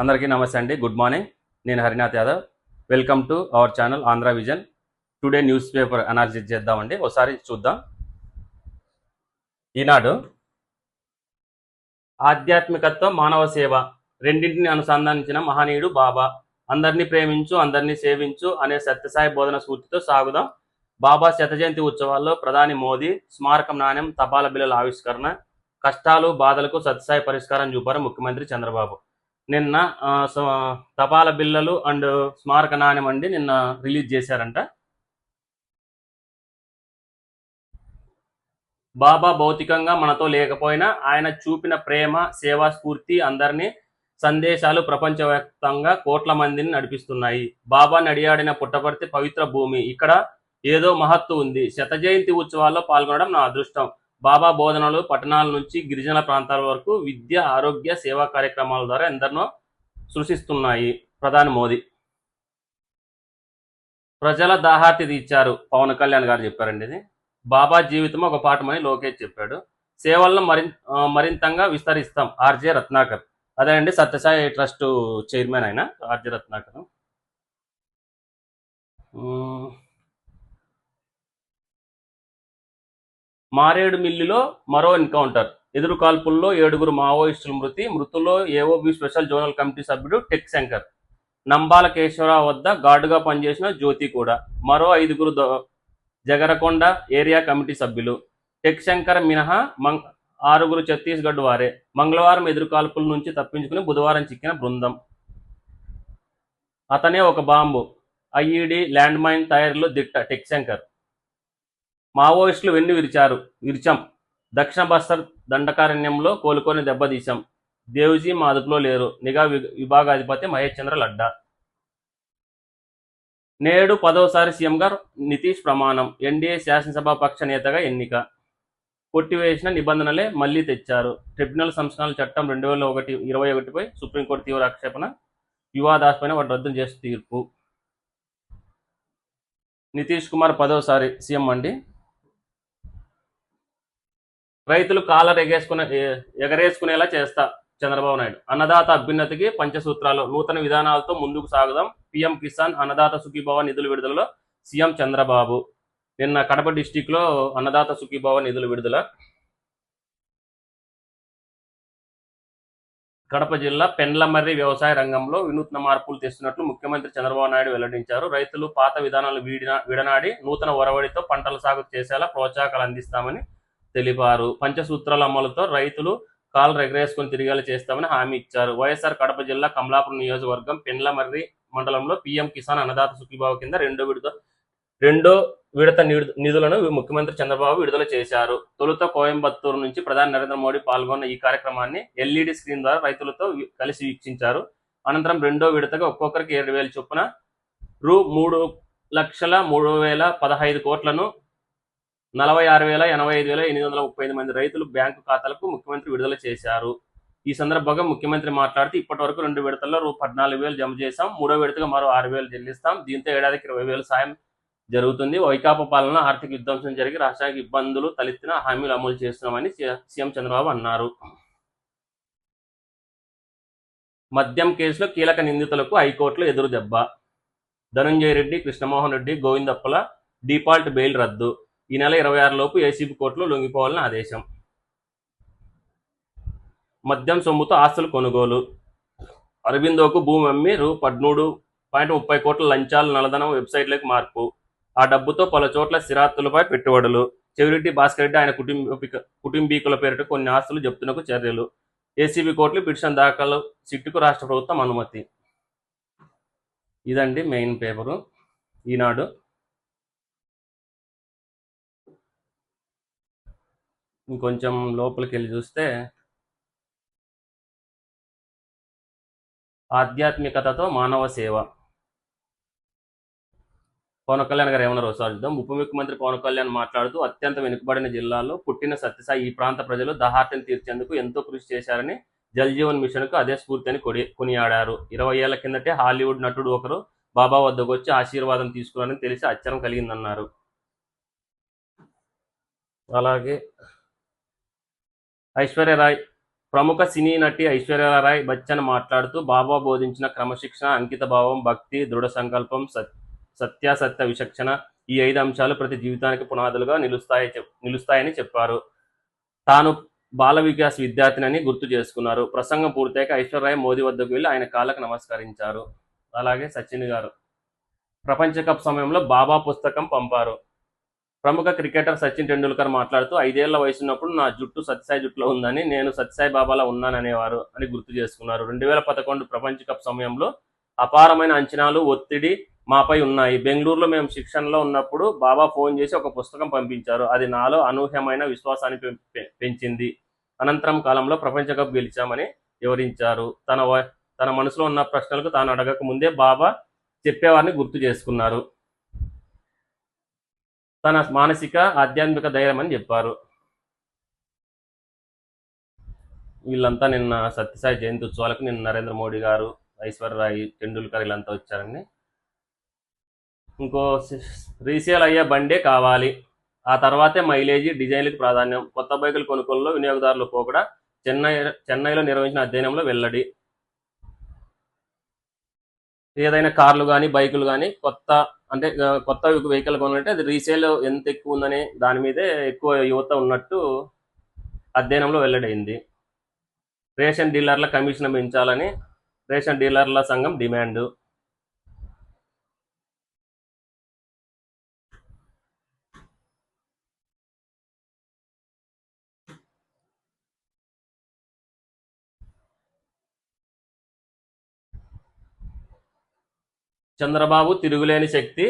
అందరికీ నమస్తే అండి. Good morning. నేను Harinath Yadav. Welcome to our channel Andhra vision. Today news paper analysis చేద్దామండి. ఒకసారి చూద్దాం. ఈనాడు ఆధ్యాత్మికత్వం మానవ సేవ రెండింటిని అనుసంధానించిన మహనీయుడు బాబా. అందరినీ ప్రేమించు అందరినీ సేవించు అనే సత్యసాయి బోధన స్ఫూర్తితో సాగుదాం. బాబా శత జయంతి ఉత్సవాల్లో ప్రధాని మోదీ స్మారకం నాణ్యం తపాల బిల్లుల ఆవిష్కరణ కష్టాలు బాధలకు సత్యసాయి పరిష్కారం చూపారు ముఖ్యమంత్రి చంద్రబాబు. నిన్న సో- తపాల బిల్లలు అండ్ స్మారక నాణ్యం అండి నిన్న రిలీజ్ చేశారంట. బాబా భౌతికంగా మనతో లేకపోయినా ఆయన చూపిన ప్రేమ సేవా స్ఫూర్తి అందరినీ సందేశాలు ప్రపంచవ్యాప్తంగా కోట్ల మందిని నడిపిస్తున్నాయి. బాబా నడియాడిన పుట్టపర్తి పవిత్ర భూమి. ఇక్కడ ఏదో మహత్తు ఉంది. శత జయంతి ఉత్సవాల్లో పాల్గొనడం నా అదృష్టం. బాబా బోధనలు పట్టణాల నుంచి గిరిజన ప్రాంతాల వరకు విద్య ఆరోగ్య సేవా కార్యక్రమాల ద్వారా ఎందరినో సృష్టిస్తున్నాయి. ప్రధాని మోదీ. ప్రజల దాహార్తి తీర్చారు. పవన్ కళ్యాణ్ గారు చెప్పారండి ఇది. బాబా జీవితం ఒక పాఠమని లోకేష్ చెప్పాడు. సేవలను మరింత మరింతంగా విస్తరిస్తాం. ఆర్జే రత్నాకర్. అదే అండి సత్యసాయి ట్రస్ట్ చైర్మన్ ఆయన ఆర్జే రత్నాకర్. మారేడుమిల్లిలో మారేడు మరో ఎన్కౌంటర్. ఎదురు కాల్పుల్లో ఏడుగురు మావోయిస్టుల మృతి. మృతుల్లో ఏఓబి స్పెషల్ జోనల్ కమిటీ సభ్యుడు టెక్ శంకర్. నంబాల కేశవరావు వద్ద గార్డుగా పనిచేసిన జ్యోతి కూడా. మరో ఐదుగురు జగరకొండ ఏరియా కమిటీ సభ్యులు. టెక్ శంకర్ మినహా మంగ్ ఆరుగురు ఛత్తీస్గఢ్ వారే. మంగళవారం ఎదురు కాల్పుల నుంచి తప్పించుకుని బుధవారం చిక్కిన బృందం. అతనే ఒక బాంబు. ఐఈడి ల్యాండ్ మైన్ తయారీలో దిట్ట టెక్ శంకర్. మావోయిస్టులు వెన్ను విరిచారు. విరిచాం. దక్షిణ బస్తర్ దండకారణ్యంలో కోలుకొని దెబ్బతీశాం. దేవ్జీ మా అదుపులో లేరు. నిఘా విభాగాధిపతి మహేష్ చంద్ర లడ్డా. నేడు పదోసారి సీఎంగా నితీష్ ప్రమాణం. ఎన్డీఏ శాసనసభ పక్ష నేతగా ఎన్నిక. కొట్టివేసిన నిబంధనలే మళ్ళీ తెచ్చారు. ట్రిబ్యునల్ సంస్కరణల చట్టం రెండు వేల ఒకటి ఇరవై ఒకటిపై సుప్రీంకోర్టు తీవ్ర ఆక్షేపణ వివాదాస్పైన వాటి రద్దు చేస్తూ తీర్పు. నితీష్ కుమార్ పదోసారి సీఎం అండి. రైతులు కాలర్ ఎగేసుకునే ఎగరేసుకునేలా చేస్తా చంద్రబాబు నాయుడు. అన్నదాత అభ్యున్నతికి పంచసూత్రాలు నూతన విధానాలతో ముందుకు సాగుదాం. పీఎం కిసాన్ అన్నదాత సుఖీభావ నిధుల విడుదలలో సీఎం చంద్రబాబు. నిన్న కడప డిస్టిక్లో అన్నదాత సుఖీభావ నిధుల విడుదల. కడప జిల్లా పెండ్లమర్రి వ్యవసాయ రంగంలో వినూత్న మార్పులు తెస్తున్నట్లు ముఖ్యమంత్రి చంద్రబాబు నాయుడు వెల్లడించారు. రైతులు పాత విధానాలు వీడిన విడనాడి నూతన ఒరవడితో పంటల సాగు చేసేలా ప్రోత్సాహకాలు అందిస్తామని తెలిపారు. పంచసూత్రాల అమలుతో రైతులు కాలు రెగరేసుకుని తిరిగేలా చేస్తామని హామీ ఇచ్చారు. వైఎస్ఆర్ కడప జిల్లా కమలాపురం నియోజకవర్గం పెండ్లమర్రి మండలంలో పీఎం కిసాన్ అన్నదాత సుఖీభావ కింద రెండో విడత రెండో విడత నిడు- నిధులను ముఖ్యమంత్రి చంద్రబాబు విడుదల చేశారు. తొలుత కోయంబత్తూరు నుంచి ప్రధాని నరేంద్ర మోడీ పాల్గొన్న ఈ కార్యక్రమాన్ని ఎల్ఈడి స్క్రీన్ ద్వారా రైతులతో కలిసి వీక్షించారు. అనంతరం రెండో విడతగా ఒక్కొక్కరికి ఏడు వేల చొప్పున రూ మూడు లక్షల మూడు వేల పదహైదు కోట్లను నలభై ఆరు వేల ఎనభై ఐదు వేల ఎనిమిది వందల ముప్పై ఐదు మంది రైతులు బ్యాంకు ఖాతాలకు ముఖ్యమంత్రి విడుదల చేశారు. ఈ సందర్భంగా ముఖ్యమంత్రి మాట్లాడుతూ ఇప్పటి వరకు రెండు విడతల్లో రూ పద్నాలుగు వేలు జమ చేశాం. మూడో విడతగా మరో ఆరు వేలు చెల్లిస్తాం. దీంతో ఏడాదికి ఇరవై వేలు సాయం జరుగుతుంది. వైకాపా పాలన ఆర్థిక విధ్వంసం జరిగి రాష్ట్రానికి ఇబ్బందులు తలెత్తిన హామీలు అమలు చేస్తున్నామని సీఎం చంద్రబాబు అన్నారు. మద్యం కేసులో కీలక నిందితులకు హైకోర్టులో ఎదురు దెబ్బ. ధనంజయ రెడ్డి కృష్ణమోహన్ రెడ్డి గోవిందప్పల డిఫాల్ట్ బెయిల్ రద్దు. ఈ నెల ఇరవై ఆరులోపు ఏసీబీ కోర్టులో లొంగిపోవాలని ఆదేశం. మద్యం సొమ్ముతో ఆస్తులు కొనుగోలు. అరవిందోకు భూమి అమ్మి రూ పదమూడు పాయింట్ ముప్పై కోట్ల లంచాలు నల్లధనం వెబ్సైట్లకు మార్పు. ఆ డబ్బుతో పలు చోట్ల స్థిరాస్తులపై పెట్టుబడులు. చెవిరెడ్డి భాస్కర్ రెడ్డి ఆయన కుటుంబ కుటుంబీకుల పేరిట కొన్ని ఆస్తులు జప్తునకు చర్యలు. ఏసీబీ కోర్టులు పిటిషన్ దాఖలు సిట్టుకు రాష్ట్ర ప్రభుత్వం అనుమతి. ఇదండి మెయిన్ పేపరు. ఈనాడు ఇంకొంచెం లోపలికి వెళ్ళి చూస్తే ఆధ్యాత్మికతతో మానవ సేవ. పవన్ కళ్యాణ్ గారు ఏమన్నారో సార్ చూద్దాం. ఉప ముఖ్యమంత్రి పవన్ కళ్యాణ్ మాట్లాడుతూ అత్యంత వెనుకబడిన జిల్లాలో పుట్టిన సత్యసాయి ఈ ప్రాంత ప్రజలు దహార్తను తీర్చేందుకు ఎంతో కృషి చేశారని జల్ జీవన్ అదే స్ఫూర్తి అని కొడి కొనియాడారు. ఇరవై ఏళ్ళ కిందటే హాలీవుడ్ నటుడు ఒకరు బాబా వద్దకు వచ్చి ఆశీర్వాదం తీసుకున్నారని తెలిసి ఆశ్చర్యం కలిగిందన్నారు. అలాగే ఐశ్వర్య రాయ్ ప్రముఖ సినీ నటి ఐశ్వర్యరాయ్ బచ్చన్ మాట్లాడుతూ బాబా బోధించిన క్రమశిక్షణ అంకిత భావం భక్తి దృఢ సంకల్పం సత్ సత్యాసత్య విచక్షణ ఈ ఐదు అంశాలు ప్రతి జీవితానికి పునాదులుగా నిలుస్తాయి నిలుస్తాయని చెప్పారు. తాను బాల వికాస్ విద్యార్థినని గుర్తు చేసుకున్నారు. ప్రసంగం పూర్తయ్యాక ఐశ్వర్యరాయ్ మోదీ వద్దకు వెళ్ళి ఆయన కాళ్ళకు నమస్కరించారు. అలాగే సచిన్ గారు. ప్రపంచ కప్ సమయంలో బాబా పుస్తకం పంపారు. ప్రముఖ క్రికెటర్ సచిన్ టెండూల్కర్ మాట్లాడుతూ ఐదేళ్ళ వయసున్నప్పుడు నా జుట్టు సత్యసాయి జుట్టులో ఉందని నేను సత్యసాయి బాబాలా ఉన్నాననేవారు అని గుర్తు చేసుకున్నారు. రెండు వేల పదకొండు ప్రపంచ కప్ సమయంలో అపారమైన అంచనాలు ఒత్తిడి మాపై ఉన్నాయి. బెంగళూరులో మేము శిక్షణలో ఉన్నప్పుడు బాబా ఫోన్ చేసి ఒక పుస్తకం పంపించారు. అది నాలో అనూహ్యమైన విశ్వాసాన్ని పెం- పెంచింది. అనంతరం కాలంలో ప్రపంచ కప్ గెలిచామని వివరించారు. తన తన మనసులో ఉన్న ప్రశ్నలకు తాను అడగక ముందే బాబా చెప్పేవారిని గుర్తు చేసుకున్నారు. తన మానసిక ఆధ్యాత్మిక ధైర్యం అని చెప్పారు. వీళ్ళంతా నిన్న సత్యసాయి జయంతి ఉత్సవాలకు నిన్న నరేంద్ర మోడీ గారు ఐశ్వర్యరాయ్ టెండూల్కర్ వీళ్ళంతా వచ్చారండి. ఇంకో రీసేల్ అయ్యే బండే కావాలి. ఆ తర్వాతే మైలేజీ డిజైన్లకు ప్రాధాన్యం. కొత్త బైకుల కొనుగోలులో వినియోగదారులు పోకడా చెన్నై చెన్నైలో నిర్వహించిన అధ్యయనంలో వెల్లడి. ఏదైనా కార్లు కానీ బైకులు కానీ కొత్త అంటే కొత్త వెహికల్ కొనాలంటే అది రీసేల్ ఎంత ఎక్కువ ఉందని దాని మీదే ఎక్కువ యువత ఉన్నట్టు అధ్యయనంలో వెల్లడైంది. రేషన్ డీలర్ల కమిషన్ పెంచాలని రేషన్ డీలర్ల సంఘం డిమాండ్. చంద్రబాబు తిరుగులేని శక్తి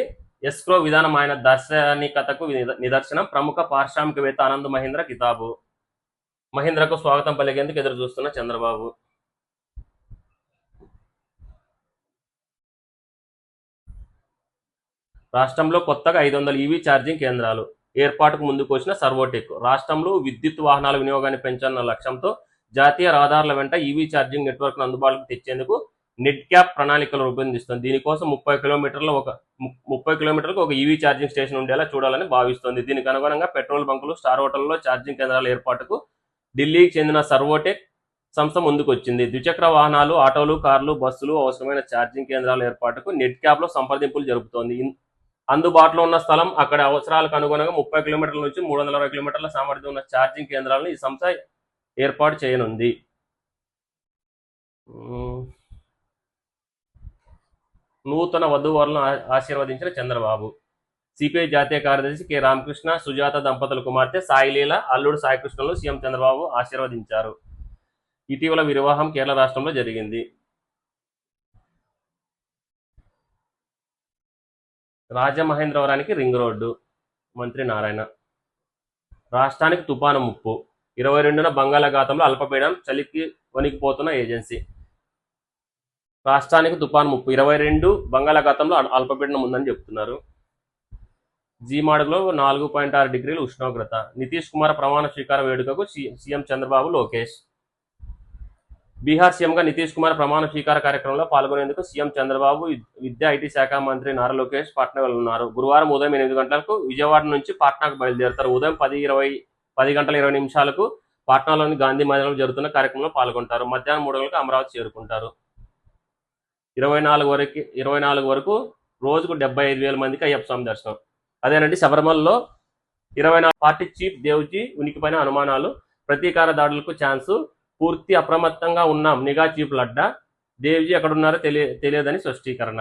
ఎస్క్రో విధానం ఆయన దార్శనికతకు నిదర్శనం ప్రముఖ పారిశ్రామికవేత్త ఆనంద్ మహీంద్ర కితాబు. మహీంద్రకు స్వాగతం పలికేందుకు ఎదురు చూస్తున్న చంద్రబాబు. రాష్ట్రంలో కొత్తగా ఐదు వందల ఈవీ ఛార్జింగ్ కేంద్రాలు. ఏర్పాటుకు ముందుకు వచ్చిన సర్వోటెక్. రాష్ట్రంలో విద్యుత్ వాహనాల వినియోగాన్ని పెంచాలన్న లక్ష్యంతో జాతీయ రహదారుల వెంట ఈవీ ఛార్జింగ్ నెట్వర్క్ అందుబాటులోకి తెచ్చేందుకు నెట్ క్యాప్ ప్రణాళికలు రూపొందిస్తుంది. దీనికోసం ముప్పై కిలోమీటర్ల ఒక ముప్పై కిలోమీటర్లకు ఒక ఈవీ ఛార్జింగ్ స్టేషన్ ఉండేలా చూడాలని భావిస్తోంది. దీనికి అనుగుణంగా పెట్రోల్ బంకులు స్టార్ హోటల్లో ఛార్జింగ్ కేంద్రాల ఏర్పాటుకు ఢిల్లీకి చెందిన సర్వోటెక్ సంస్థ ముందుకొచ్చింది. ద్విచక్ర వాహనాలు ఆటోలు కార్లు బస్సులు అవసరమైన ఛార్జింగ్ కేంద్రాల ఏర్పాటుకు నెట్ క్యాప్లో సంప్రదింపులు జరుపుతోంది. అందుబాటులో ఉన్న స్థలం అక్కడ అవసరాలకు అనుగుణంగా ముప్పై కిలోమీటర్ల నుంచి మూడు వందల అరవై కిలోమీటర్ల సామర్థ్యం ఉన్న ఛార్జింగ్ కేంద్రాలను ఈ సంస్థ ఏర్పాటు చేయనుంది. నూతన వధువరులను ఆశీర్వదించిన చంద్రబాబు. సిపిఐ జాతీయ కార్యదర్శి కె. రామకృష్ణ సుజాత దంపతుల కుమార్తె సాయిలీల అల్లుడు సాయికృష్ణలు సీఎం చంద్రబాబు ఆశీర్వదించారు. ఇటీవల వివాహం కేరళ రాష్ట్రంలో జరిగింది. రాజమహేంద్రవరానికి రింగ్ రోడ్డు. మంత్రి నారాయణ. రాష్ట్రానికి తుపాను ముప్పు. ఇరవై రెండున బంగాళాఖాతంలో అల్పపీడనం చలికి వణికిపోతున్న ఏజెన్సీ. రాష్ట్రానికి తుపాను ముప్పు. ఇరవై రెండు బంగాళాఖాతంలో అల్పపీడనం ఉందని చెప్తున్నారు. జీమాడుగులో నాలుగు పాయింట్ ఆరు డిగ్రీల ఉష్ణోగ్రత. నితీష్ కుమార్ ప్రమాణ స్వీకార వేడుకకు సీఎం చంద్రబాబు లోకేష్. బీహార్ సీఎంగా నితీష్ కుమార్ ప్రమాణ స్వీకార కార్యక్రమంలో పాల్గొనేందుకు సీఎం చంద్రబాబు విద్యా ఐటీ శాఖ మంత్రి నారా లోకేష్ పాట్నా వెళ్తున్నారు గురువారం ఉదయం ఎనిమిది గంటలకు విజయవాడ నుంచి పాట్నాకు బయలుదేరుతారు. ఉదయం పది ఇరవై పది గంటల ఇరవై నిమిషాలకు పాట్నాలోని గాంధీ మైదానంలో జరుగుతున్న కార్యక్రమంలో పాల్గొంటారు. మధ్యాహ్నం మూడు గంటలకు అమరావతి చేరుకుంటారు. ఇరవై నాలుగు వరకు ఇరవై నాలుగు వరకు రోజుకు డెబ్బై ఐదు వేల మందికి అయ్యప్ప స్వామి దర్శనం. అదేనండి శబరిమలలో ఇరవై నాలుగు పార్టీ చీఫ్ దేవుజీ ఉనికిపైన అనుమానాలు ప్రతీకార దాడులకు ఛాన్సు పూర్తి అప్రమత్తంగా ఉన్నాం నిఘా చీఫ్ లడ్డా దేవ్జీ ఎక్కడున్నారో తెలియ తెలియదని స్పష్టీకరణ.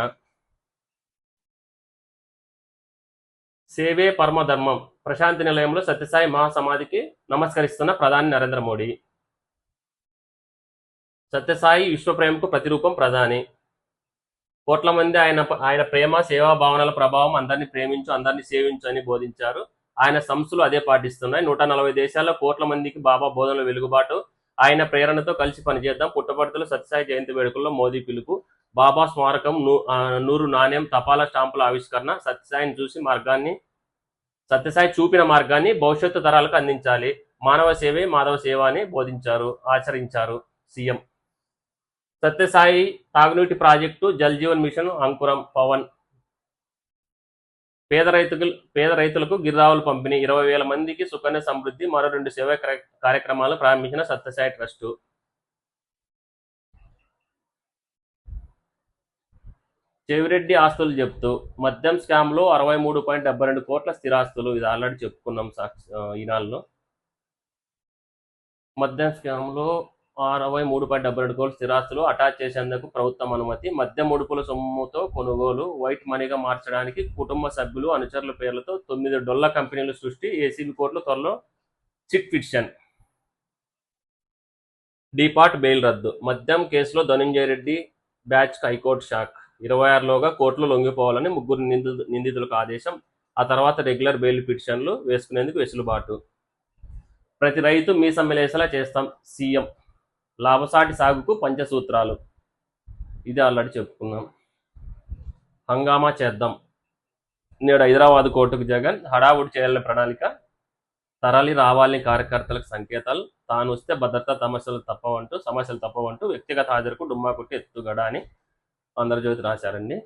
సేవే పరమధర్మం ప్రశాంతి నిలయంలో సత్యసాయి మహాసమాధికి నమస్కరిస్తున్న ప్రధాని నరేంద్ర మోడీ. సత్యసాయి విశ్వప్రేమకు ప్రతిరూపం ప్రధాని. కోట్ల మంది ఆయన ఆయన ప్రేమ సేవా భావనల ప్రభావం అందరినీ ప్రేమించు అందరినీ సేవించు అని బోధించారు. ఆయన సంస్థలు అదే పాటిస్తున్నాయి. నూట నలభై దేశాల్లో కోట్ల మందికి బాబా బోధనలు వెలుగుబాటు. ఆయన ప్రేరణతో కలిసి పనిచేద్దాం. పుట్టపర్తిలో సత్యసాయి జయంతి వేడుకల్లో మోదీ పిలుపు. బాబా స్మారకం నూ- నూరు నాణ్యం తపాలా స్టాంపుల ఆవిష్కరణ. సత్యసాయిని చూసి మార్గాన్ని సత్యసాయి చూపిన మార్గాన్ని భవిష్యత్తు తరాలకు అందించాలి. మానవ సేవే మాధవ సేవ అని బోధించారు ఆచరించారు సీఎం. సత్యసాయి తాగునీటి ప్రాజెక్టు జల్ జీవన్ మిషన్ అంకురం పవన్. పేద రైతుకు పేద రైతులకు గిర్రావులు పంపిణీ. ఇరవై వేల మందికి సుకన్య సమృద్ధి మరో రెండు సేవా కార్యక్రమాలు ప్రారంభించిన సత్యసాయి ట్రస్టు. చెవిరెడ్డి ఆస్తులు చెప్తూ మద్యం స్కామ్లో అరవై మూడు పాయింట్ డెబ్బై రెండు కోట్ల స్థిరాస్తులు ఇది ఆల్రెడీ చెప్పుకున్నాం సాక్షి ఈనాల్లో మద్యం స్కామ్లో అరవై మూడు పాయింట్ డెబ్బై రెండు కోట్ల స్థిరాస్తులు అటాచ్ చేసేందుకు ప్రభుత్వం అనుమతి. మద్యం ముడుపుల సొమ్ముతో కొనుగోలు వైట్ మనీగా మార్చడానికి కుటుంబ సభ్యులు అనుచరుల పేర్లతో తొమ్మిది డొల్ల కంపెనీలు సృష్టి. ఏసీబీ కోర్టులో త్వరలో చిట్ ఫిక్షన్ డీపాట్ బెయిల్ రద్దు. మద్యం కేసులో Dhananjaya Reddy batch high court shock. ఇరవై ఆరులోగా కోర్టులో లొంగిపోవాలని ముగ్గురు నిందితులకు ఆదేశం. ఆ తర్వాత రెగ్యులర్ బెయిల్ పిటిషన్లు వేసుకునేందుకు వెసులుబాటు. ప్రతి రైతు మీ సమ్మెలేసేలా చేస్తాం. సీఎం లాభసాటి సాగుకు పంచసూత్రాలు. ఇది ఆల్రెడీ చెప్పుకున్నాం. హంగామా చేద్దాం. నేడు హైదరాబాద్ కోర్టుకు జగన్ హడావుడి చేయాలని ప్రణాళిక. తరలి రావాలని కార్యకర్తలకు సంకేతాలు. తాను వస్తే భద్రతా సమస్యలు తప్పవంటూ సమస్యలు తప్పవంటూ వ్యక్తిగత హాజరుకు డుమ్మా కొట్టి ఎత్తుగడ అని ఆంధ్రజ్యోతి రాశారండి.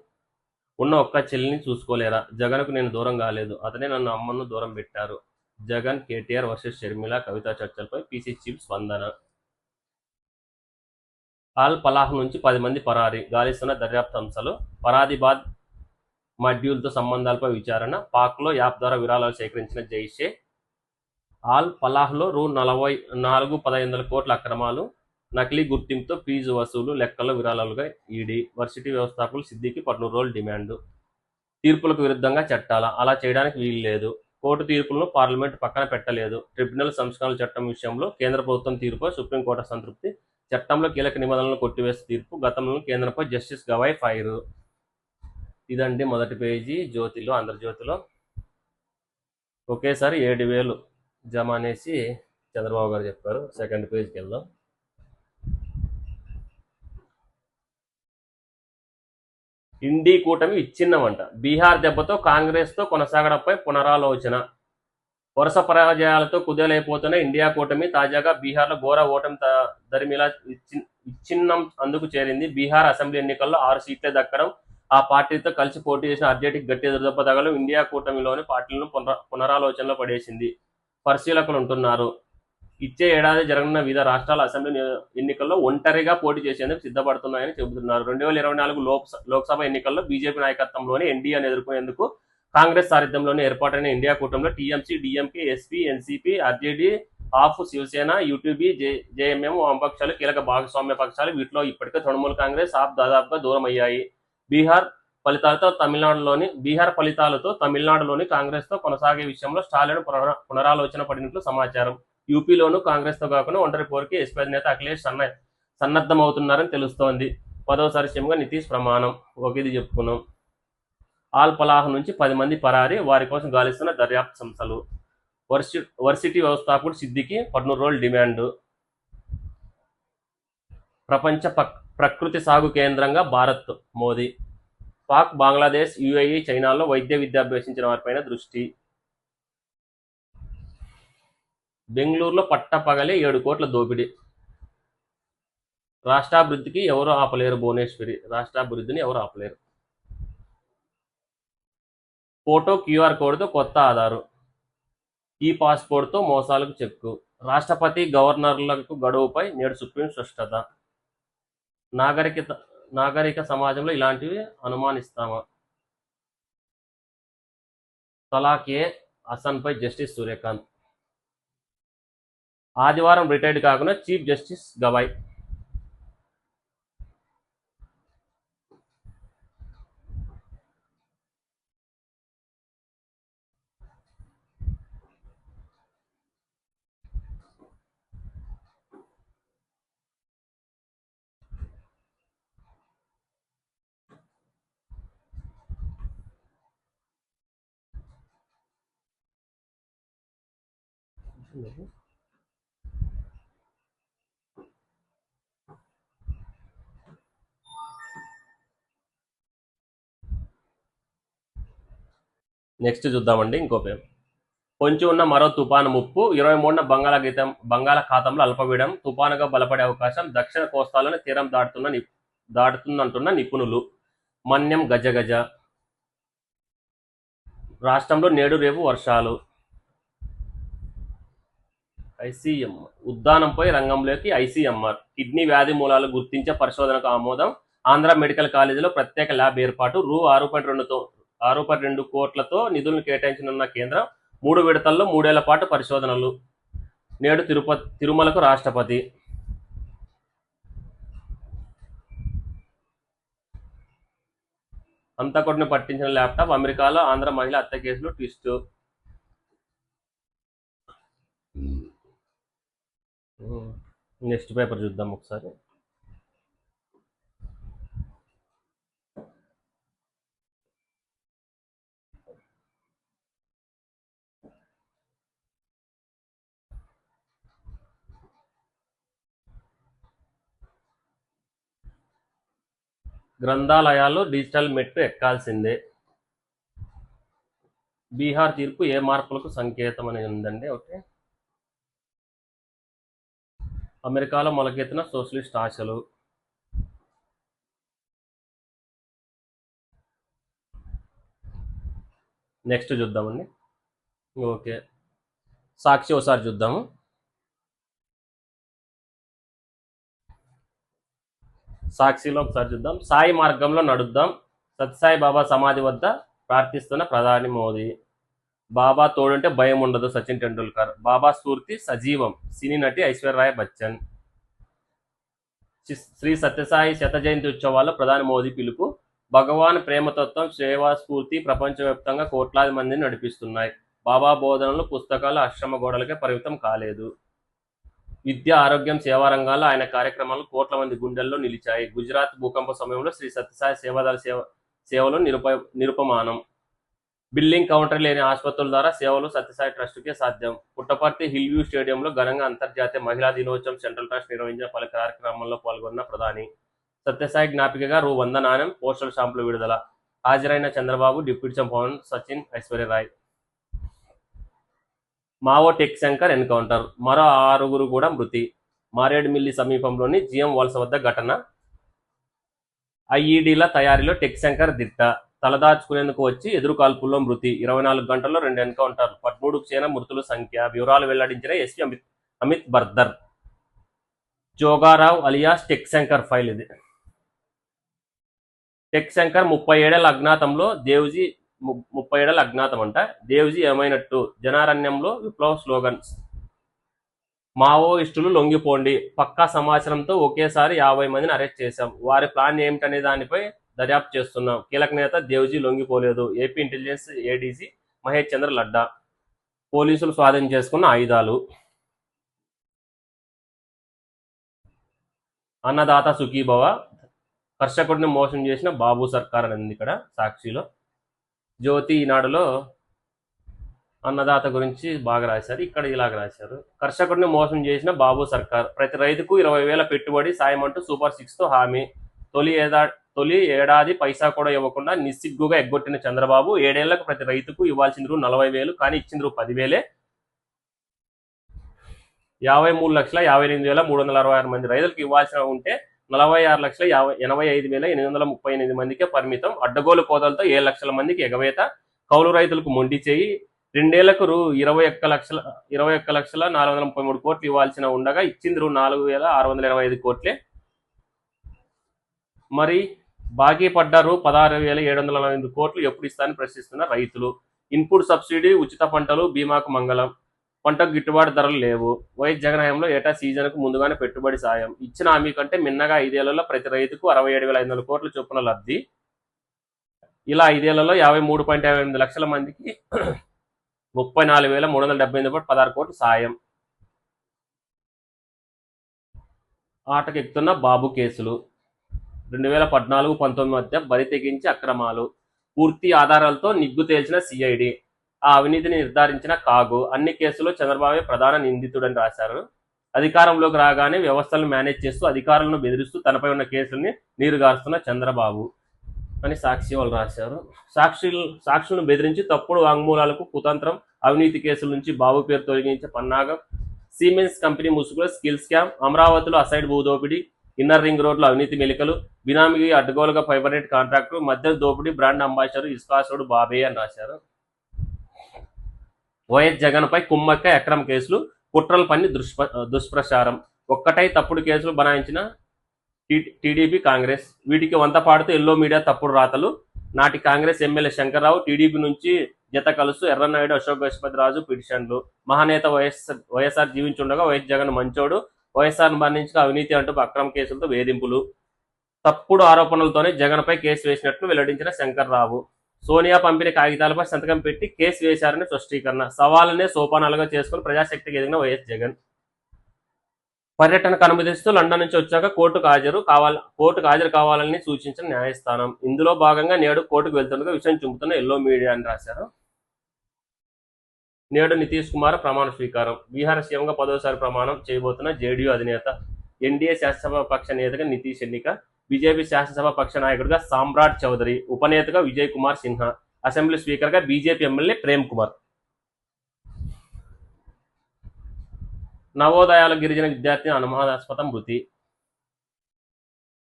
ఉన్న ఒక్క చెల్లిని చూసుకోలేరా? జగన్కు నేను దూరం కాలేదు. అతనే నన్ను అమ్మను దూరం పెట్టారు. జగన్ కేటీఆర్ వర్సెస్ షర్మిల కవితా చర్చలపై పీసీ చీఫ్ స్పందన. ఆల్ పలాహ్ నుంచి పది మంది పరారి గాలిస్తున్న దర్యాప్తు అంశాలు పరాదిబాద్ మడ్యూల్తో సంబంధాలపై విచారణ పాక్లో యాప్ ద్వారా విరాళాలు సేకరించిన జైషే ఆల్ పలాహ్లో రూ నలభై నాలుగు పదహైదు వందల కోట్ల అక్రమాలు నకిలీ గుర్తింపుతో ఫీజు వసూలు లెక్కల్లో విరాళాలుగా ఈడీ వర్సిటీ వ్యవస్థాపకులు సిద్దికి పద్నూరు రోజులు డిమాండ్. తీర్పులకు విరుద్ధంగా చట్టాల అలా చేయడానికి వీలు లేదు. కోర్టు తీర్పులను పార్లమెంట్ పక్కన పెట్టలేదు. ట్రిబ్యునల్ సంస్కరణల చట్టం విషయంలో కేంద్ర ప్రభుత్వం తీర్పు సుప్రీంకోర్టు సంతృప్తి చట్టంలో కీలక నిబంధనలను కొట్టివేసే తీర్పు గతంలో కేంద్రంపై జస్టిస్ గవాయ్ ఫైర్. ఇదండి మొదటి పేజీ జ్యోతిలో ఆంధ్రజ్యోతిలో ఒకేసారి ఏడు వేలు జమ అనేసి చంద్రబాబు గారు చెప్పారు. సెకండ్ పేజ్కి వెళ్దాం. ఇండి కూటమి ఇచ్చిన్నమంట బీహార్ దెబ్బతో కాంగ్రెస్తో కొనసాగడంపై పునరాలోచన. వరుస పరాజయాలతో కుదేలైపోతున్న ఇండియా కూటమి తాజాగా బీహార్లో ఘోర ఓటమి త- దరిమిలా ఇచ్చిన్నం అందుకు చేరింది. బీహార్ అసెంబ్లీ ఎన్నికల్లో ఆరు సీట్లే దక్కడం ఆ పార్టీతో కలిసి పోటీ చేసిన అర్జెంటిక్ గట్టి ఎదురుదెబ్బ ఇండియా కూటమిలోని పార్టీలను పునరాలోచనలో పడేసింది. పరిశీలకులు ఉంటున్నారు. ఇచ్చే ఏడాది జరగనున్న వివిధ రాష్ట్రాల అసెంబ్లీ ఎన్నికల్లో ఒంటరిగా పోటీ చేసేందుకు సిద్ధపడుతున్నాయని చెబుతున్నారు. రెండు వేల ఇరవై నాలుగు లోక్సభ ఎన్నికల్లో బీజేపీ నాయకత్వంలోని ఎన్డీఏను ఎదుర్కొనేందుకు కాంగ్రెస్ సారథ్యంలోనే ఏర్పాటైన ఇండియా కూటమిలో TMC DMK SP NCP RJD of Shiv Sena UTB J JMM వామపక్షాలు కీలక భాగస్వామ్య పక్షాలు వీటిలో ఇప్పటికే తృణమూల్ కాంగ్రెస్ ఆప్ దాదాపుగా దూరం అయ్యాయి బీహార్ ఫలితాలతో తమిళనాడులోని బీహార్ ఫలితాలతో తమిళనాడులోని కాంగ్రెస్తో కొనసాగే విషయంలో స్టాలిన్ పునరాలోచన పడినట్లు సమాచారం. యూపీలోనూ కాంగ్రెస్తో కాకుండా ఒంటరి పోరుకి ఎస్పీ అధినేత అఖిలేష్ సన్న సన్నద్ధమవుతున్నారని తెలుస్తోంది. పదవసారి సీఎంగా నితీష్ ప్రమాణం. ఒక ఇది చెప్పుకున్నాం. ఆల్ పలాహ్ నుంచి పది మంది పరారి వారి కోసం గాలిస్తున్న దర్యాప్తు సంస్థలు. వర్సి వర్సిటీ వ్యవస్థాపకుడు సిద్ధికి పద్నూరు రోజులు డిమాండ్. ప్రపంచ ప్రకృతి సాగు కేంద్రంగా భారత్ మోదీ. పాక్ బంగ్లాదేశ్ యుఏఈ చైనాలో వైద్య విద్య అభ్యసించిన వారిపైన దృష్టి. బెంగళూరులో పట్టపగలే ఏడు కోట్ల దోపిడీ. రాష్ట్రాభివృద్ధికి ఎవరు ఆపలేరు భువనేశ్వరి. రాష్ట్రాభివృద్ధిని ఎవరు ఆపలేరు. ఫోటో క్యూఆర్ కోడ్తో కొత్త ఆధారు. ఈ పాస్పోర్ట్తో మోసాలకు చెక్కు. రాష్ట్రపతి గవర్నర్లకు గడువుపై నేడు సుప్రీం స్పష్టత నాగరికత నాగరిక సమాజంలో ఇలాంటివి అనుమానిస్తామా? తలాక్ ఏ జస్టిస్ సూర్యకాంత్. ఆదివారం రిటైర్డ్ కాకుండా చీఫ్ జస్టిస్ గవాయ్. నెక్స్ట్ చూద్దామండి ఇంకో పేరు. పొంచి ఉన్న మరో తుపాను ముప్పు ఇరవై మూడున బంగాళాఖాతం బంగాళాఖాతంలో అల్పపీడనం తుపానుగా బలపడే అవకాశం దక్షిణ కోస్తాలోని తీరం దాటుతున్న ని- దాటుతుందంటున్న నిపుణులు. మన్యం గజగజ రాష్ట్రంలో నేడు రేపు వర్షాలు. ఐసీఎం ఉద్దానంపై రంగంలోకి ఐసీఎంఆర్. కిడ్నీ వ్యాధి మూలాలు గుర్తించే పరిశోధనకు ఆమోదం. ఆంధ్ర మెడికల్ కాలేజీలో ప్రత్యేక ల్యాబ్ ఏర్పాటు. రూ ఆరు పాయింట్ రెండుతో ఆరు పాయింట్ రెండు కోట్లతో నిధులను కేటాయించనున్న కేంద్రం మూడు విడతల్లో మూడేళ్ళ పాటు పరిశోధనలు. నేడు తిరుపతి తిరుమలకు రాష్ట్రపతి. అంతకుడిని పట్టించిన ల్యాప్టాప్ అమెరికాలో ఆంధ్ర మహిళ హత్య కేసులో ట్విస్ట్. నెక్స్ట్ పేపర్ చూద్దాం ఒకసారి. గ్రంథాలయాలు డిజిటల్ మెట్టు ఎక్కాల్సిందే. బీహార్ తీర్పు ఏ మార్పులకు సంకేతం అనేది ఉందండి? ఓకే. అమెరికాలో మొలకెత్తిన సోషలిస్ట్ ఆశలు. నెక్స్ట్ చూద్దామండి. ఓకే. సాక్షి ఒకసారి చూద్దాము. సాక్షిలో ఒకసారి చూద్దాం. సాయి మార్గంలో నడుద్దాం. సత్సాయి బాబా సమాధి వద్ద ప్రార్థిస్తున్న ప్రధాని మోదీ. బాబా తోడుంటే భయం ఉండదు సచిన్ టెండూల్కర్. బాబా స్ఫూర్తి సజీవం. సినీ నటి ఐశ్వర్యరాయ్ బచ్చన్. శ్రీ- సత్యసాయి శత జయంతి ఉత్సవాల్లో ప్రధాని మోదీ పిలుపు. భగవాన్ ప్రేమతత్వం సేవా స్ఫూర్తి ప్రపంచవ్యాప్తంగా కోట్లాది మందిని నడిపిస్తున్నాయి. బాబా బోధనలు పుస్తకాలు ఆశ్రమ గోడలకే పరిమితం కాలేదు. విద్య ఆరోగ్యం సేవా రంగాల్లో ఆయన కార్యక్రమాలు కోట్ల మంది గుండెల్లో నిలిచాయి. గుజరాత్ భూకంప సమయంలో శ్రీ సత్యసాయి సేవాదాల సేవ సేవలు నిరుప నిరుపమానం. బిల్లింగ్ కౌంటర్ లేని ఆసుపత్రుల ద్వారా సేవలు సత్యసాయి ట్రస్టుకే సాధ్యం. పుట్టపర్తి హిల్ వ్యూ స్టేడియంలో ఘనంగా అంతర్జాతీయ మహిళా దినోత్సవం సెంట్రల్ ట్రస్ట్ నిర్వహించిన పలు కార్యక్రమాల్లో పాల్గొన్న ప్రధాని సత్యసాయి జ్ఞాపికగా రూ వంద నాణ్యం పోస్టల్ స్టాంపులు విడుదల. హాజరైన Chandrababu deputy CM Pawan Sachin Aishwarya Rai Mao tech Shankar encounter. మరో ఆరుగురు కూడా మృతి. మారేడుమిల్లి సమీపంలోని జిఎం వలస వద్ద ఘటన. ఐఈడీల తయారీలో టెక్ శంకర్ దిట్ట. తలదాచుకునేందుకు వచ్చి ఎదురు కాల్పుల్లో మృతి. ఇరవై నాలుగు గంటల్లో రెండు ఎన్కౌంటర్ పదమూడుకు చేరిన మృతుల సంఖ్య. వివరాలు వెల్లడించిన SP Amit Amit Bardar. Jogarao alias tech Shankar file ఇది. టెక్ శంకర్ ముప్పై ఏడేళ్ళ అజ్ఞాతంలో దేవ్జీ ముప్పై ఏడేళ్ళ అజ్ఞాతం అంట దేవ్జీ ఏమైనట్టు? జనారణ్యంలో విప్లవ స్లోగన్స్. మావోయిస్టులు లొంగిపోండి. పక్కా సమాచారంతో ఒకేసారి యాభై మందిని అరెస్ట్ చేశాం. వారి ప్లాన్ ఏమిటనే దానిపై దర్యాప్తు చేస్తున్నాం. కీలక నేత Devji లొంగిపోలేదు. AP intelligence ADG Mahesh Chandra Ladda పోలీసులు స్వాధీనం చేసుకున్న ఆయుధాలు. అన్నదాత సుఖీభవ కర్షకుడిని మోసం చేసిన బాబు సర్కార్ అని ఇక్కడ సాక్షిలో. జ్యోతి ఈనాడులో అన్నదాత గురించి బాగా రాశారు. ఇక్కడ ఇలాగ రాశారు. కర్షకుడిని మోసం చేసిన బాబు సర్కార్. ప్రతి రైతుకు ఇరవై వేల పెట్టుబడి సాయం అంటూ సూపర్ సిక్స్తో హామీ. తొలి ఏదా తొలి ఏడాది పైసా కూడా ఇవ్వకుండా నిస్సిగ్గుగా ఎగ్గొట్టిన చంద్రబాబు ఏడేళ్ళకు ప్రతి రైతుకు ఇవ్వాల్సింది రూ నలభై వేలు కానీ ఇచ్చిన రూ పదివేలే. యాభై మూడు లక్షల యాభై ఎనిమిది వేల మూడు వందల అరవై ఆరు మంది రైతులకు ఇవ్వాల్సిన ఉంటే నలభై ఆరు లక్షల యాభై ఎనభై ఐదు వేల ఎనిమిది వందల ముప్పై ఎనిమిది మందికే పరిమితం. అడ్డగోలు కోతలతో ఏడు లక్షల మందికి ఎగవేత. కౌలు రైతులకు మొండి చేయి. రెండేళ్ళకు రూ ఇరవై ఒక్క లక్షల ఇరవై ఒక్క లక్షల నాలుగు వందల ముప్పై మూడు కోట్లు ఇవ్వాల్సిన ఉండగా ఇచ్చింది రూ నాలుగు వేల ఆరు వందల ఇరవై ఐదు కోట్లే. మరి బాకీ పడ్డారు పదహారు వేల ఏడు వందల నలభై ఎనిమిది కోట్లు ఎప్పుడు ఇస్తారని ప్రశ్నిస్తున్న రైతులు. ఇన్పుట్ సబ్సిడీ ఉచిత పంటలు బీమాకు మంగళం పంటకు గిట్టుబాటు ధరలు లేవు. వైఎస్ జగన్ హయాంలో ఏటా సీజన్కు ముందుగానే పెట్టుబడి సాయం. ఇచ్చిన హామీ కంటే మిన్నగా ఐదేళ్ళలో ప్రతి రైతుకు అరవై ఏడు వేల ఐదు వందల కోట్ల చొప్పున లబ్ధి. ఇలా ఐదేళ్ళలో యాభై మూడు పాయింట్ యాభై ఎనిమిది లక్షల మందికి ముప్పై నాలుగు వేల మూడు వందల డెబ్బై ఎనిమిది పాయింట్ పదహారు కోట్లు సాయం. ఆటకెక్కుతున్న బాబు కేసులు. రెండు వేల పద్నాలుగు పంతొమ్మిది మధ్య బరి తెగించి అక్రమాలు పూర్తి ఆధారాలతో నిగ్గు తేల్చిన సిఐడి ఆ అవినీతిని నిర్ధారించిన కాగు అన్ని కేసుల్లో చంద్రబాబు ప్రధాన నిందితుడని రాశారు. అధికారంలోకి రాగానే వ్యవస్థలను మేనేజ్ చేస్తూ అధికారులను బెదిరిస్తూ తనపై ఉన్న కేసుల్ని నీరుగారుస్తున్న చంద్రబాబు అని సాక్షి వాళ్ళు రాశారు. సాక్షులు సాక్షులను బెదిరించి తప్పుడు వాంగ్మూలాలకు కుతంత్రం అవినీతి కేసుల నుంచి బాబు పేరు తొలగించే పన్నాగం సిమెంట్స్ కంపెనీ ముసుగులో స్కిల్ స్కామ్ అమరావతిలో అసైడ్ భూదోపిడీ ఇన్నర్ రింగ్ రోడ్లో అవినీతి మెలికలు బినామీ అడ్డగోలుగా ఫైబర్నెట్ కాంట్రాక్టు మధ్య దోపిడీ బ్రాండ్ అంబాసిడర్ ఇస్కాసుడు బాబే అని రాశారు. వైఎస్ జగన్పై కుమ్మక్క అక్రమ కేసులు కుట్రల పని దుష్ప దుష్ప్రచారం. ఒక్కటై తప్పుడు కేసులు బనాయించిన టీడీపీ కాంగ్రెస్. వీటికి వంత పాడుతూ ఎల్లో మీడియా తప్పుడు రాతలు. నాటి కాంగ్రెస్ ఎమ్మెల్యే శంకర్రావు టీడీపీ నుంచి జత కలుసు ఎర్రనాయుడు అశోక్ గజపతి రాజు పిటిషన్లు. మహానేత వైఎస్ వైఎస్ఆర్ జీవించుండగా వైఎస్ జగన్ మంచోడు. వైఎస్ఆర్ మరణించిన అవినీతి అంటూ అక్రమ కేసులతో వేధింపులు. తప్పుడు ఆరోపణలతోనే జగన్పై కేసు వేసినట్లు వెల్లడించిన శంకర్రావు. సోనియా పంపిన కాగితాలపై సంతకం పెట్టి కేసు వేశారని స్పష్టీకరణ. సవాలనే సోపానాలుగా చేసుకుని ప్రజాశక్తికి ఎదిగిన వైఎస్ జగన్. పర్యటనకు అనుమతిస్తూ లండన్ నుంచి వచ్చాక కోర్టుకు హాజరు కావాలి కోర్టుకు హాజరు కావాలని సూచించిన న్యాయస్థానం. ఇందులో భాగంగా నేడు కోర్టుకు వెళ్తుండగా విషయం చూపుతున్న ఎల్లో మీడియా అని రాశారు. నేడు నితీష్ కుమార్ ప్రమాణ స్వీకారం. బీహార్ సీఎంగా పదోసారి ప్రమాణం చేయబోతున్న జేడీయూ అధినేత ఎన్డీఏ శాసనసభ పక్ష నేతగా నితీష్ ఎన్నిక బీజేపీ శాసనసభ పక్ష నాయకుడిగా సామ్రాట్ చౌదరి ఉపనేతగా విజయ్ కుమార్ సిన్హా అసెంబ్లీ స్పీకర్గా బీజేపీ ఎమ్మెల్యే ప్రేమ్ కుమార్. నవోదయాల గిరిజన విద్యార్థి అనుమానాస్పద మృతి.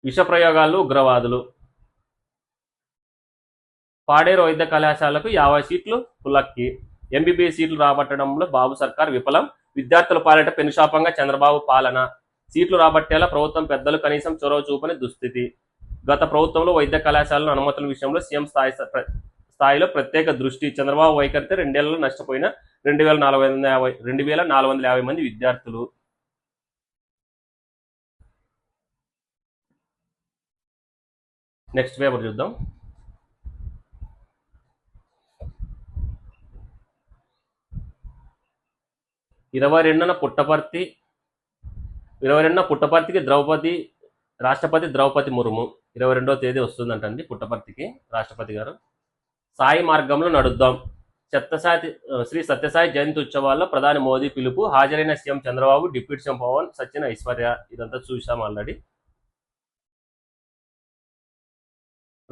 విష ప్రయోగాలు ఉగ్రవాదులు. పాడేరు వైద్య కళాశాలకు యాభై సీట్లు పులక్కి. ఎంబీబీఎస్ సీట్లు రాబట్టడంలో బాబు సర్కార్ విఫలం. విద్యార్థుల పాలిట పెనుశాపంగా చంద్రబాబు పాలన. సీట్లు రాబట్టేలా ప్రభుత్వం పెద్దలు కనీసం చొరవ చూపని దుస్థితి. గత ప్రభుత్వంలో వైద్య కళాశాలను అనుమతుల విషయంలో సీఎం స్థాయి స్థాయిలో ప్రత్యేక దృష్టి. చంద్రబాబు వైఖరితే రెండేళ్ళలో నష్టపోయిన రెండు వేల నాలుగు వందల యాభై రెండు వేల నాలుగు వందల యాభై మంది విద్యార్థులు. నెక్స్ట్ పేపర్ చూద్దాం. ఇరవై రెండున పుట్టపర్తి ఇరవై రెండున పుట్టపర్తికి ద్రౌపది రాష్ట్రపతి ద్రౌపది ముర్ము. ఇరవై రెండవ తేదీ వస్తుందంటండి పుట్టపర్తికి రాష్ట్రపతి గారు. సాయి మార్గంలో నడుద్దాం. సత్యసాయి శ్రీ సత్యసాయి జయంతి ఉత్సవాల్లో ప్రధాని మోదీ పిలుపు హాజరైన CM Chandrababu deputy CM Pawan Sachin Aishwarya ఇదంతా చూసాం ఆల్రెడీ.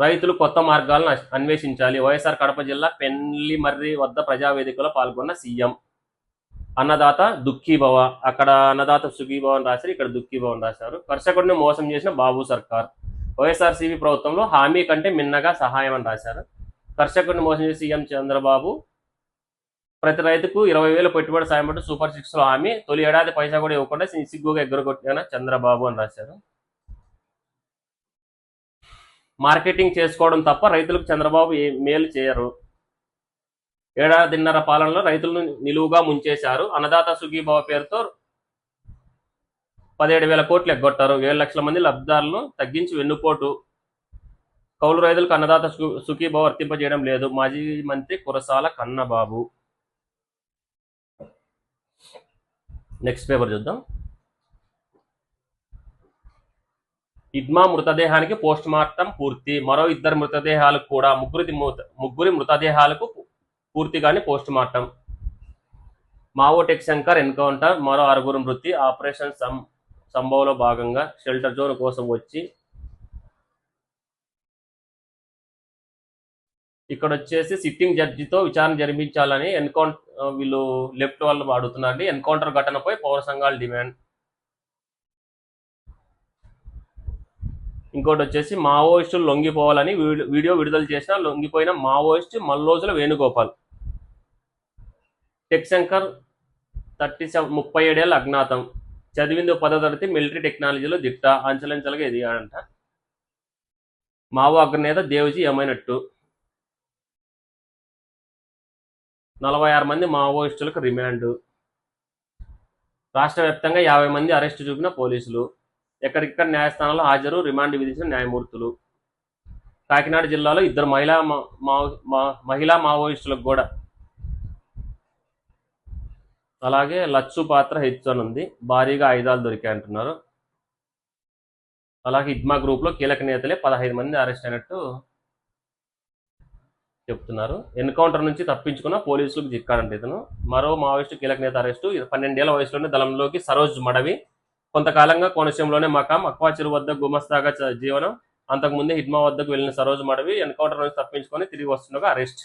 రైతులు కొత్త మార్గాలను అన్వేషించాలి. వైఎస్ఆర్ కడప జిల్లా పెన్లిమర్రి వద్ద ప్రజావేదికలో పాల్గొన్న సీఎం. అన్నదాత దుఃఖీభవ అక్కడ అన్నదాత సుఖీభవ అని రాశారు ఇక్కడ దుఃఖీభవ అని రాశారు. కర్షకుడిని మోసం చేసిన బాబు సర్కార్. వైఎస్ఆర్సీపీ ప్రభుత్వంలో హామీ కంటే మిన్నగా సహాయం అని రాశారు. కర్షకుడిని మోసం చేసి సీఎం చంద్రబాబు ప్రతి రైతుకు ఇరవై వేలు పెట్టుబడి సాయం పట్టు సూపర్ సిక్స్లో హామీ తొలి ఏడాది పైసా కూడా ఇవ్వకుండా సి- సిగ్గుగా ఎగ్గరగొట్టిన చంద్రబాబు అని రాశారు. మార్కెటింగ్ చేసుకోవడం తప్ప రైతులకు చంద్రబాబు ఏ మేలు చేయరు. ఏడాదిన్నర పాలనలో రైతులను నిలువుగా ముంచేశారు. అన్నదాత సుఖీభావ పేరుతో పదిహేడు వేల కోట్లు ఎగ్గొట్టారు. ఏడు లక్షల మంది లబ్ధిదారులను తగ్గించి వెన్నుపోటు. కౌలు రైతులకు అన్నదాత సుఖీభావ వర్తింపజేయడం లేదు. మాజీ మంత్రి కురసాల కన్నబాబు. నెక్స్ట్ పేపర్ చూద్దాం. ఇద్మా మృతదేహానికి పోస్ట్ మార్టం పూర్తి. మరో ఇద్దరు మృతదేహాలకు కూడా ముగ్గురి ముగ్గురి మృతదేహాలకు పూర్తిగానే post mortem Mao tech Shankar encounter మరో ఆరుగురు మృతి. ఆపరేషన్ సం సంభవంలో భాగంగా షెల్టర్ జోన్ కోసం వచ్చి ఇక్కడ వచ్చేసి సిట్టింగ్ జడ్జితో విచారణ జరిపించాలని ఎన్కౌంటర్ వీళ్ళు లెఫ్ట్ వాళ్ళు అడుగుతున్నారండి. ఎన్కౌంటర్ ఘటనపై పౌర సంఘాల డిమాండ్. ఇంకోటి వచ్చేసి మావోయిస్టులు లొంగిపోవాలని వీడియో- వీడియో విడుదల చేసిన లొంగిపోయిన Maoist Mallojula Venugopal. Tech Shankar thirty seven ముప్పై ఏడేళ్ళ అజ్ఞాతం. చదివింది పదో తరగతి మిలిటరీ టెక్నాలజీలో దిట్ట అంచలంచలుగా ఎదిగాడంట. మావో అగ్రనేత దేవజీ ఏమైనట్టు? నలభై ఆరు మంది మావోయిస్టులకు రిమాండ్. రాష్ట్ర వ్యాప్తంగా యాభై మంది అరెస్టు చూపిన పోలీసులు. ఎక్కడిక్కడ న్యాయస్థానంలో హాజరు రిమాండ్ విధించిన న్యాయమూర్తులు. కాకినాడ జిల్లాలో ఇద్దరు మహిళా మా- మహిళా మావోయిస్టులకు కూడా. అలాగే లచ్చు పాత్ర ఉంది. భారీగా ఆయుధాలు దొరికాయి అంటున్నారు. అలాగే ఇద్మా గ్రూప్లో కీలక నేతలే పదహైదు మంది అరెస్ట్ అయినట్టు చెప్తున్నారు. ఎన్కౌంటర్ నుంచి తప్పించుకున్న పోలీసులకు చిక్కాడంట ఇతను మరో మావోయిస్టు కీలక నేత అరెస్టు. పన్నెండేళ్ళ వయసులోనే దళంలోకి సరోజ్ మడవి. కొంతకాలంగా కోనసీమలోనే మకాం అక్వా చెరువు వద్ద గుమస్తాగా జీవనం. అంతకుముందే హిడ్మా వద్దకు వెళ్ళిన సరోజ్ మడవి ఎన్కౌంటర్ నుంచి తప్పించుకొని తిరిగి వస్తుండగా అరెస్ట్.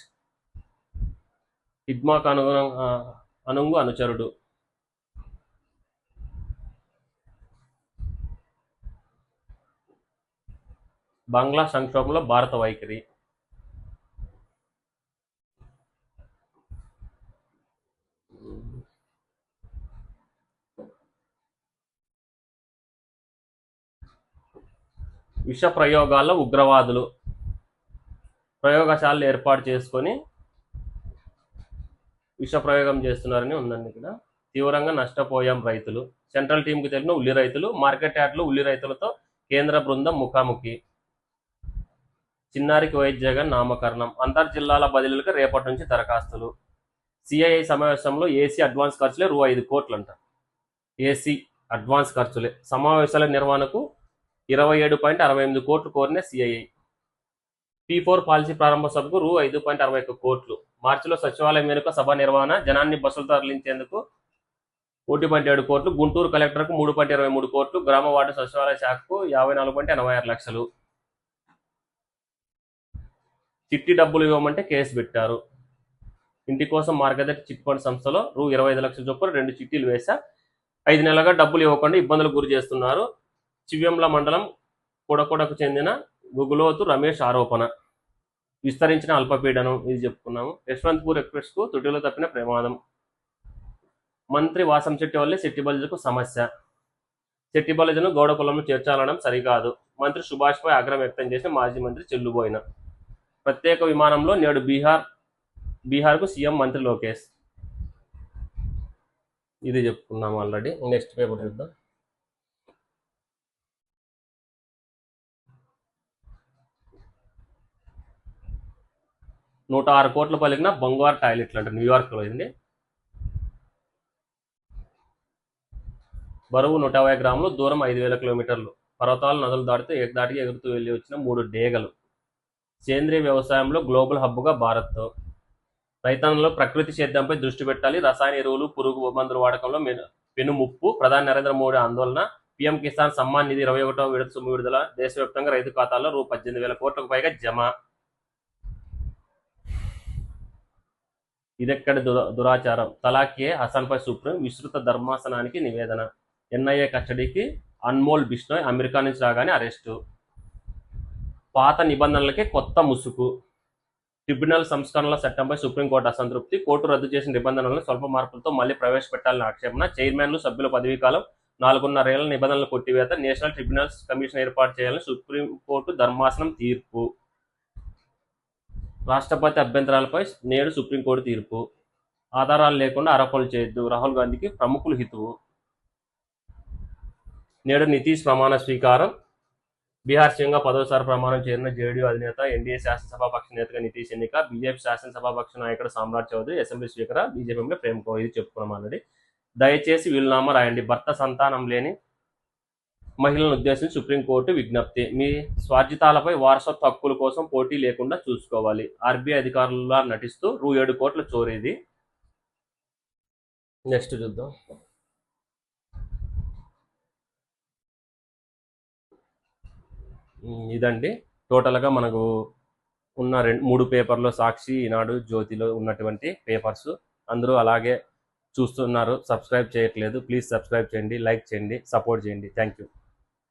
హిడ్మాకు అనుగుణ అనుంగు అనుచరుడు. బంగ్లా సంక్షోభంలో భారత వైఖరి. విష ప్రయోగాల్లో ఉగ్రవాదులు ప్రయోగశాలలు ఏర్పాటు చేసుకొని విష ప్రయోగం చేస్తున్నారని ఉందండి ఇక్కడ. తీవ్రంగా నష్టపోయాం రైతులు. సెంట్రల్ టీంకి తెలిపిన ఉల్లి రైతులు మార్కెట్ యార్డ్లో ఉల్లి రైతులతో కేంద్ర బృందం ముఖాముఖి. చిన్నారికి వైద్య జగన్ నామకరణం. అంతర్ జిల్లాల బదిలీలకు రేపటి నుంచి దరఖాస్తులు. సిఐఐ సమావేశంలో ఏసీ అడ్వాన్స్ ఖర్చులే రూ ఐదు కోట్లు అంట ఏసీ అడ్వాన్స్ ఖర్చులే. సమావేశాల నిర్వహణకు ఇరవై ఏడు పాయింట్ అరవై ఎనిమిది కోట్లు కోరిన సిఐఐ పీ ఫోర్ పాలసీ ప్రారంభ సభకు రూ ఐదు పాయింట్ అరవై ఒక్క కోట్లు. మార్చిలో సచివాలయం వెనుక సభ నిర్వహణ జనాన్ని బస్సులు తరలించేందుకు ఒకటి పాయింట్ ఏడు కోట్లు. గుంటూరు కలెక్టర్కు మూడు పాయింట్ ఇరవై మూడు కోట్లు. గ్రామ వార్డు సచివాలయ శాఖకు యాభై నాలుగు పాయింట్ ఎనభై ఆరు లక్షలు. చిట్టి డబ్బులు ఇవ్వమంటే కేసు పెట్టారు. ఇంటి కోసం మార్గదర్శి చిట్ ఫండ్ సంస్థలో రూ ఇరవై ఐదు లక్షల చొప్పున రెండు చిట్టీలు వేశా. ఐదు నెలలుగా డబ్బులు ఇవ్వకుండా ఇబ్బందులకు గురి చేస్తున్నారు. చివ్యంల మండలం కొడకొడకు చెందిన గుగులోతు రమేష్ ఆరోపణ. విస్తరించిన అల్పపీడనం ఇది చెప్పుకున్నాము. యశ్వంత్పూర్ ఎక్స్ప్రెస్కు తుటిలో తప్పిన ప్రమాదం. మంత్రి వాసం చెట్టి వల్లే శెట్టిబల్జకు సమస్య. శెట్టిబల్జను గౌడ కులంలో చేర్చాలనడం సరికాదు. మంత్రి సుభాష్పై ఆగ్రహం వ్యక్తం చేసిన మాజీ మంత్రి చెల్లుబోయిన. ప్రత్యేక విమానంలో నేడు బీహార్ బీహార్కు సీఎం మంత్రి లోకేష్. ఇది చెప్పుకున్నాం ఆల్రెడీ. నెక్స్ట్ పేపర్ చూద్దాం. నూట ఆరు కోట్లు పలికిన బంగారు టాయిలెట్లు అంటే న్యూయార్క్లో ఇది బరువు నూట యాభై గ్రాములు దూరం ఐదు వేల కిలోమీటర్లు. పర్వతాలు నదులు దాటితే ఏకదాటికి ఎగురుతూ వెళ్ళి వచ్చిన మూడు డేగలు. సేంద్రియ వ్యవసాయంలో గ్లోబల్ హబ్గా భారత్. రైతాంగంలో ప్రకృతి సేద్యంపై దృష్టి పెట్టాలి. రసాయన ఎరువులు పురుగు మందుల వాడకంలో పెనుముప్పు. పెను ముప్పు ప్రధాని నరేంద్ర మోడీ ఆందోళన. పీఎం కిసాన్ సమ్మాన్ నిధి ఇరవై ఒకటో విడత సుమ్ము విడుదల. దేశవ్యాప్తంగా రైతు ఖాతాల్లో రూ పద్దెనిమిది వేల కోట్లకు పైగా జమ. ఇదెక్కడ దురా దురాచారం? తలాఖే హసన్పై సుప్రీం విస్తృత ధర్మాసనానికి నివేదన. ఎన్ఐఏ కస్టడీకి అన్మోల్ బిష్ణోయ్ అమెరికా నుంచి రాగానే అరెస్టు. పాత నిబంధనలకే కొత్త ముసుగు. ట్రిబ్యునల్ సంస్కరణల చట్టంపై సుప్రీంకోర్టు అసంతృప్తి. కోర్టు రద్దు చేసిన నిబంధనలను స్వల్ప మార్పులతో మళ్ళీ ప్రవేశపెట్టాలని ఆక్షేపణ. చైర్మన్లు సభ్యుల పదవీకాలం నాలుగున్నరేళ్ళ నిబంధనలు కొట్టివేత. నేషనల్ ట్రిబ్యునల్స్ కమిషన్ ఏర్పాటు చేయాలని సుప్రీంకోర్టు ధర్మాసనం తీర్పు. రాష్ట్రపతి అభ్యంతరాలపై నేడు సుప్రీంకోర్టు తీర్పు. ఆధారాలు లేకుండా ఆరోపణలు చేయొద్దు. రాహుల్ గాంధీకి ప్రముఖులు హితువు. నేడు నితీష్ ప్రమాణ స్వీకారం. బీహార్ సీఎంగా పదోసారి ప్రమాణం చేరిన జేడీయూ అధినేత ఎన్డీఏ శాసనసభాపక్ష నేతగా నితీష్ ఎన్నిక బీజేపీ శాసనసభాపక్ష నాయకుడు Samrat Choudhary assembly speaker BJP Prem కో ఇది చెప్పుకున్నాం ఆల్రెడీ. దయచేసి వీలునామా రాయండి. భర్త సంతానం లేని మహిళలను ఉద్దేశించి సుప్రీంకోర్టు విజ్ఞప్తి. మీ స్వార్జితాలపై వారసత్వ హక్కుల కోసం పోటీ లేకుండా చూసుకోవాలి. ఆర్బీఐ అధికారులా నటిస్తూ రూ ఏడు కోట్ల చోరీది. నెక్స్ట్ చూద్దాం. ఇదండి. టోటల్గా మనకు ఉన్న రెండు మూడు పేపర్లో సాక్షి ఈనాడు జ్యోతిలో ఉన్నటువంటి పేపర్స్. అందరూ అలాగే చూస్తున్నారు. సబ్స్క్రైబ్ చేయట్లేదు. ప్లీజ్ సబ్స్క్రైబ్ చేయండి లైక్ చేయండి సపోర్ట్ చేయండి. Thank you.